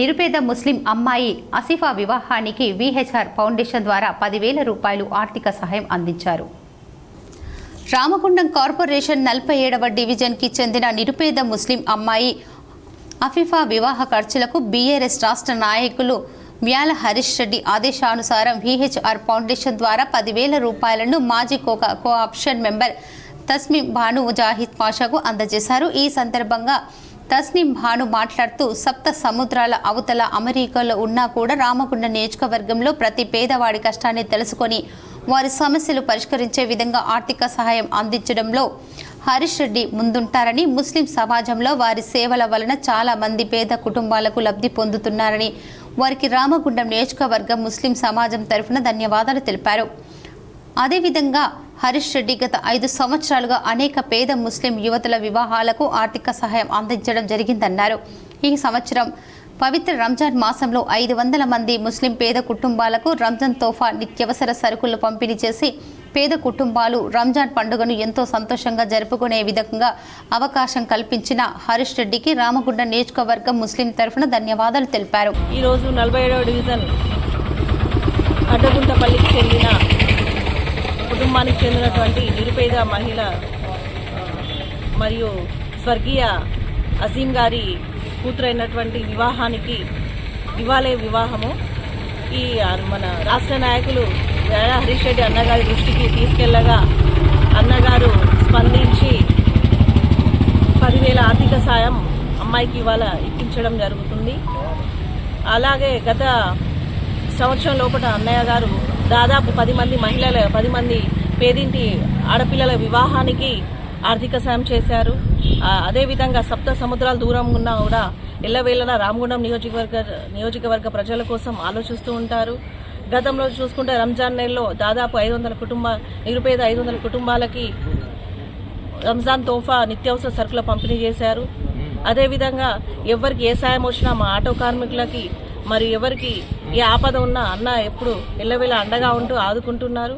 నిరుపేద ముస్లిం అమ్మాయి అసిఫా వివాహానికి విహెచ్ఆర్ ఫౌండేషన్ ద్వారా పదివేల రూపాయలు ఆర్థిక సహాయం అందించారు. రామగుండం కార్పొరేషన్ నలభై ఏడవ డివిజన్కి చెందిన నిరుపేద ముస్లిం అమ్మాయి అఫీఫా వివాహ ఖర్చులకు బీఆర్ఎస్ రాష్ట్ర నాయకులు వ్యాల హరీష్ రెడ్డి ఆదేశానుసారం విహెచ్ఆర్ ఫౌండేషన్ ద్వారా పదివేల రూపాయలను మాజీ కోకా కోఆప్షన్ మెంబర్ తస్మిం భాను జాహిద్ పాషాకు అందజేశారు. ఈ సందర్భంగా తస్నిం భాను మాట్లాడుతూ సప్త సముద్రాల అవతల అమెరికాలో ఉన్నా కూడా రామగుండ నియోజకవర్గంలో ప్రతి పేదవాడి కష్టాన్ని తెలుసుకొని వారి సమస్యలు పరిష్కరించే విధంగా ఆర్థిక సహాయం అందించడంలో హరీష్ రెడ్డి ముందుంటారని ముస్లిం సమాజంలో వారి సేవల వలన చాలా మంది పేద కుటుంబాలకు లబ్ధి పొందుతున్నారని వారికి రామగుండం నియోజకవర్గం ముస్లిం సమాజం తరఫున ధన్యవాదాలు తెలిపారు. అదేవిధంగా హరీష్ రెడ్డి గత ఐదు సంవత్సరాలుగా అనేక పేద ముస్లిం యువతుల వివాహాలకు ఆర్థిక సహాయం అందించడం జరిగిందన్నారు. ఈ సంవత్సరం పవిత్ర రంజాన్ మాసంలో ఐదు వందల మంది ముస్లిం పేద కుటుంబాలకు రంజాన్ తోఫా నిత్యవసర సరుకులు పంపిణీ చేసి పేద కుటుంబాలు రంజాన్ పండుగను ఎంతో సంతోషంగా జరుపుకునే విధంగా అవకాశం కల్పించిన హరీష్ రెడ్డికి రామగుండ నియోజకవర్గం ముస్లిం తరఫున ధన్యవాదాలు తెలిపారు. ఈరోజు నలభై ఏడవ డివిజన్ అడ్డగుంటపల్లికి చెందిన కుటుంబానికి చెందినటువంటి నిరుపేద మహిళ మరియు స్వర్గీయ అసీం గారి కూతురైనటువంటి వివాహానికి ఇవాళే వివాహము. ఈ మన రాష్ట్ర నాయకులు వేళ హరీష్ రెడ్డి అన్నగారి దృష్టికి తీసుకెళ్ళగా అన్నగారు స్పందించి పదివేల ఆర్థిక సాయం అమ్మాయికి ఇవాళ ఇప్పించడం జరుగుతుంది. అలాగే గత సంవత్సరం లోపల అన్నయ్య గారు దాదాపు పది మంది మహిళల పది మంది పేదింటి ఆడపిల్లల వివాహానికి ఆర్థిక సాయం చేశారు. అదేవిధంగా సప్త సముద్రాల దూరం ఉన్నా కూడా ఎల్లవేళలా రామగుండం నియోజకవర్గ నియోజకవర్గ ప్రజల కోసం ఆలోచిస్తూ ఉంటారు. గతంలో చూసుకుంటే రంజాన్ నెలలో దాదాపు ఐదు వందల కుటుంబ నిరుపేద ఐదు వందల కుటుంబాలకి రంజాన్ తోఫా నిత్యావసర సరుకుల పంపిణీ చేశారు. అదేవిధంగా ఎవరికి ఏ సాయం వచ్చినా మా ఆటో కార్మికులకి మరి ఎవరికి ఏ ఆపద ఉన్నా అన్న ఎప్పుడు ఎల్లవేళ అండగా ఉంటూ ఆదుకుంటున్నారు.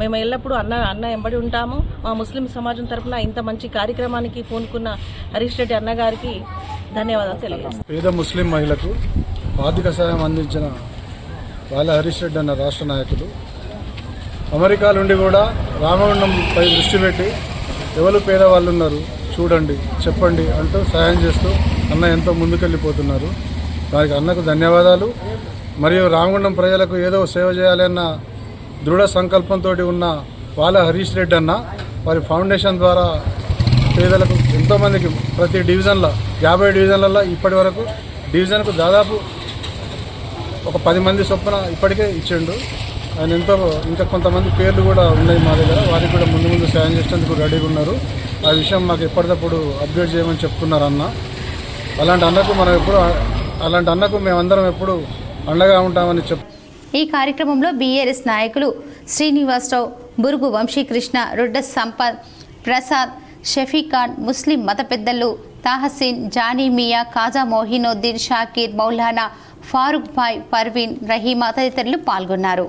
మేము ఎల్లప్పుడూ అన్న అన్న ఎంబడి ఉంటాము. మా ముస్లిం సమాజం తరఫున ఇంత మంచి కార్యక్రమానికి పూనుకున్న హరీష్ రెడ్డి అన్నగారికి ధన్యవాదాలు తెలియజేస్తాను పేద ముస్లిం మహిళకు ఆర్థిక సాయం అందించిన వాళ్ళ హరీష్ రెడ్డి అన్న రాష్ట్ర నాయకులు అమెరికా నుండి కూడా రామగుండంపై దృష్టి పెట్టి ఎవరు పేదవాళ్ళు ఉన్నారు చూడండి చెప్పండి అంటూ సహాయం చేస్తూ అన్న ఎంతో ముందుకెళ్ళిపోతున్నారు. దానికి అన్నకు ధన్యవాదాలు. మరియు రామగుండం ప్రజలకు ఏదో సేవ చేయాలన్న దృఢ సంకల్పంతో ఉన్న వాళ్ళ హరీష్ రెడ్డి అన్న వారి ఫౌండేషన్ ద్వారా పేదలకు ఎంతోమందికి ప్రతి డివిజన్లో యాభై డివిజన్లలో ఇప్పటి వరకు డివిజన్కు దాదాపు ఒక పది మంది చొప్పున ఇప్పటికే ఇచ్చిండు. ఆయన ఎంతో ఇంకా కొంతమంది పేర్లు కూడా ఉన్నాయి మా దగ్గర వారికి కూడా ముందు ముందు సాయం చేసేందుకు రెడీగా ఉన్నారు. ఆ విషయం మాకు ఎప్పటికప్పుడు అప్డేట్ చేయమని చెప్తున్నారు అన్న. అలాంటి అన్నకు మనం ఎప్పుడు అలాంటి అన్నకు మేమందరం ఎప్పుడు అండగా ఉంటామని చెప్ ఈ కార్యక్రమంలో బీఆర్ఎస్ నాయకులు శ్రీనివాసరావు బురుగు వంశీకృష్ణ రొడ్డ సంపత్ ప్రసాద్ షఫీఖాన్ ముస్లిం మత పెద్దలు తాహసీన్ జానీ మియా కాజా మోహినోద్దీన్ షాకీర్ మౌలానా ఫారూక్ భాయ్ పర్వీన్ రహీమా తదితరులు పాల్గొన్నారు.